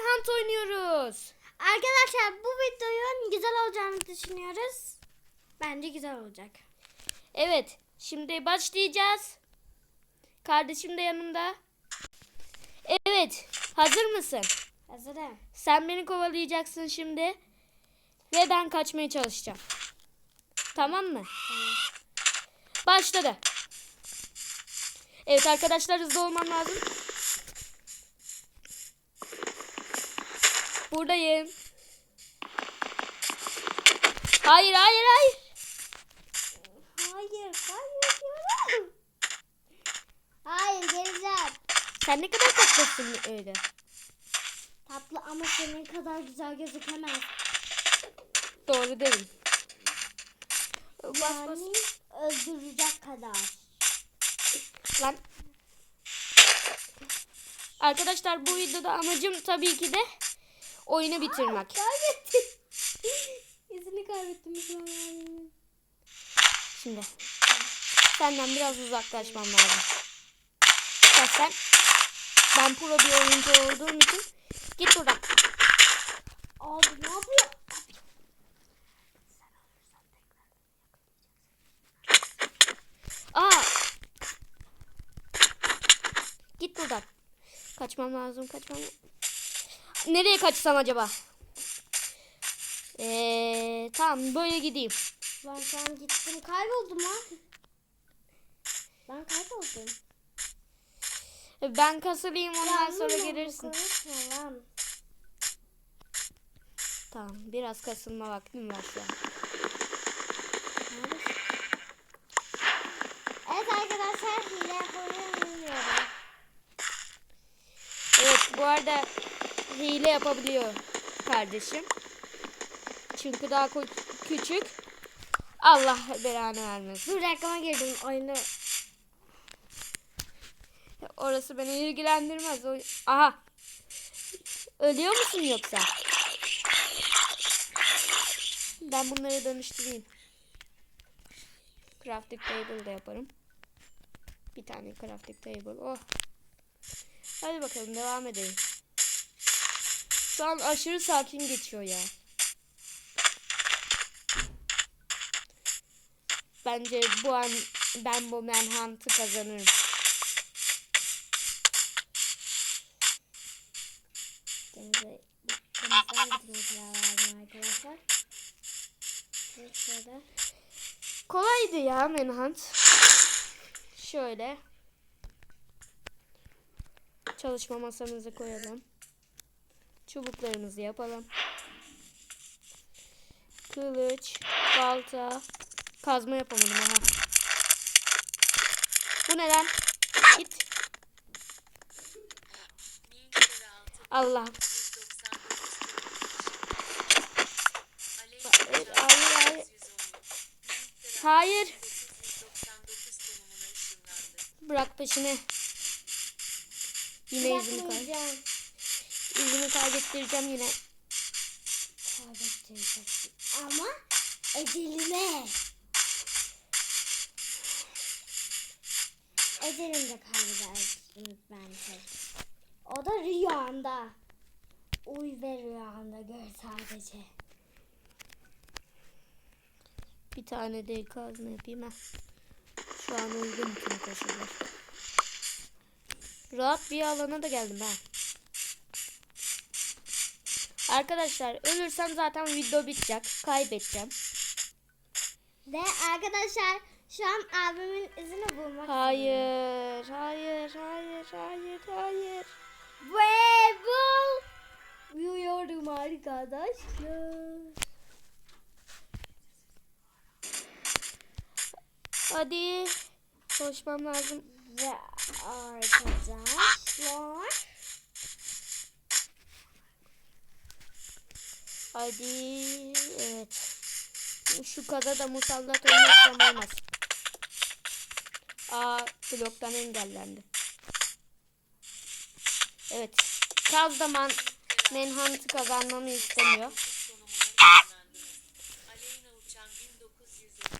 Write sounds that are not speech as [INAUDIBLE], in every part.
Hunt oynuyoruz. Arkadaşlar bu videonun güzel olacağını düşünüyoruz. Bence güzel olacak. Evet. Şimdi başlayacağız. Kardeşim de yanımda. Evet. Hazır mısın? Hazırım. Sen beni kovalayacaksın şimdi. Ve ben kaçmaya çalışacağım. Tamam mı? Başladı. Evet arkadaşlar hızlı olmam lazım. Buradayım. Hayır hayır hayır. Hayır, hayır diyorum. Hayır, geleceğim. Sen ne kadar tatlısın öyle. Tatlı ama senin kadar güzel gözükemez. Doğru dedim. Bas bas. Yani öldürecek kadar. Lan. Arkadaşlar bu videoda amacım tabii ki de oyunu bitirmek. Kaybettim. [LAUGHS] Yüzünü kaybettim. Şimdi senden biraz uzaklaşmam lazım. Sen ben pro bir oyuncu olduğum için git buradan. Abi ne yapıyor? Aa! Git buradan. Kaçmam lazım, kaçmam. Nereye kaçsam acaba? Ee, tamam böyle gideyim. Ben şu an gittim kayboldum lan. Ben kayboldum. Ben kasılayım ondan Yalnız sonra gelirsin. lan. Tamam biraz kasılma vaktim var şu an. Evet arkadaşlar hile yapmayı bilmiyorum. Evet bu arada hile yapabiliyor kardeşim. Çünkü daha küçük. Allah belanı vermesin. Dur reklama girdim oyunu. Orası beni ilgilendirmez. O... Aha. Ölüyor musun yoksa? Ben bunları dönüştüreyim. Crafting table da yaparım. Bir tane crafting table. Oh. Hadi bakalım devam edelim. Şu an aşırı sakin geçiyor ya. Bence bu an ben bu manhunt'ı kazanırım. Denize denizden gitmeye karar verdim arkadaşlar. Evet şöyle. Kolaydı ya Manhunt. Şöyle. Çalışma masamızı koyalım. Çubuklarımızı yapalım. Kılıç, balta, kazma yapamadım aha. Bu neden? Git. Allah. Hayır, hayır, hayır. Bırak peşini. Yine izini kay. İzini kaybettireceğim yine. Kaybedeceksin. Ama eceline. Ecelinde kaybedersiniz bence. O da rüyanda. Uy ve rüyanda gör sadece. Bir tane de kazma yapayım ha. Şu an uygun tüm koşullar. Rahat bir alana da geldim ha. Arkadaşlar ölürsem zaten video bitecek. Kaybedeceğim. Ve arkadaşlar şu an abimin izini bulmak Hayır, hayır, hayır, hayır, hayır. Ve bul. Uyuyorum arkadaşlar. Hadi. Koşmam lazım. Ve arkadaşlar. Hadi. Evet. Şu kaza da musallat olmazsam olmaz. Aa bloktan engellendi. Evet. Kaz da man Manhunt'ı kazanmamı istemiyor. Aleyna Uçan 1953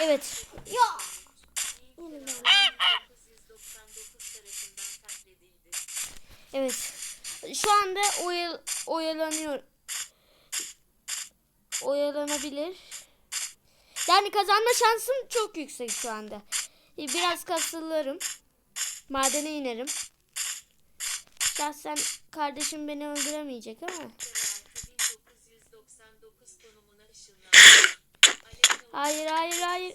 Evet. Ya. Yine ben. Evet. Şu anda oyal oyalanıyor. Oyalanabilir. Yani kazanma şansım çok yüksek şu anda. E, Biraz kasılırım. Madene inerim. Şahsen kardeşim beni öldüremeyecek ama. 1999 konumuna ışınlandı. Aleyna Hayır hayır hayır.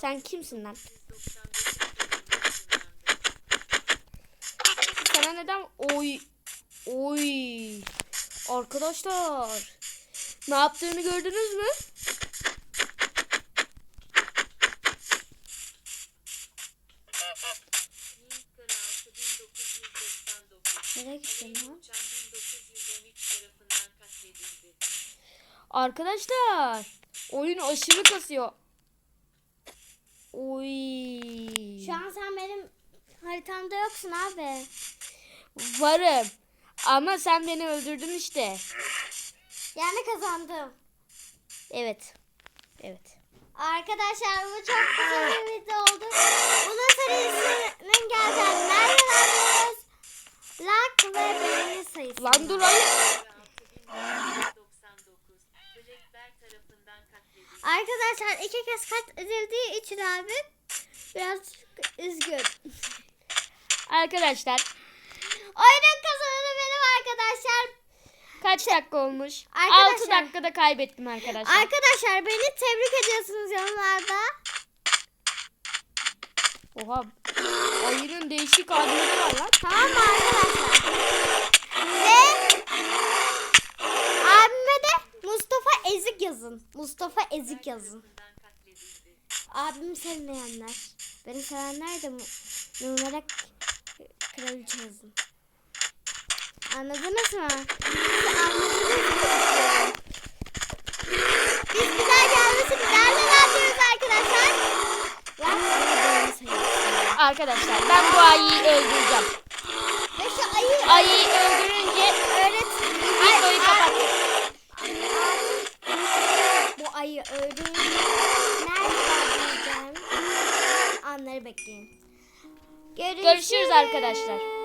Sen kimsin lan? Neden oy oy arkadaşlar ne yaptığını gördünüz mü? Ninkara 6999. Nereye gittin Aleyna lan? Uçan 1913 tarafından katledildi. Arkadaşlar oyun aşırı kasıyor. Oy. Şu an sen benim haritamda yoksun abi. Varım. Ama sen beni öldürdün işte. Yani kazandım. Evet. Evet. Arkadaşlar bu çok [LAUGHS] güzel bir video oldu. Bunun serisinin geleceğini nereden anlıyoruz? Like ve beğeni sayısı. Lan dur hayır. Ninkara 6999. Blackbear tarafından katledildi. Arkadaşlar iki kez kat edildiği için abi biraz üzgün. Arkadaşlar Oyunun kazananı benim arkadaşlar. Kaç dakika olmuş? Arkadaşlar. 6 dakikada kaybettim arkadaşlar. Arkadaşlar beni tebrik ediyorsunuz yorumlarda. Oha. Oyunun değişik adları var lan. Tamam mı arkadaşlar? Ve abime de Mustafa Ezik yazın. Mustafa Ezik yazın. Abimi sevmeyenler. Beni sevenler de numara kraliçe yazın. Anladınız mı? Anladınız mı? Biz bir daha gelmesin. Nereden yapıyoruz arkadaşlar? Arkadaşlar ben bu ayıyı öldüreceğim. Ve şu ayı Ayıyı öldürünce öğret. videoyu kapat. Bu ayı öldüğünde nerede bulacağım? Anları bekleyin. Görüşürüz arkadaşlar.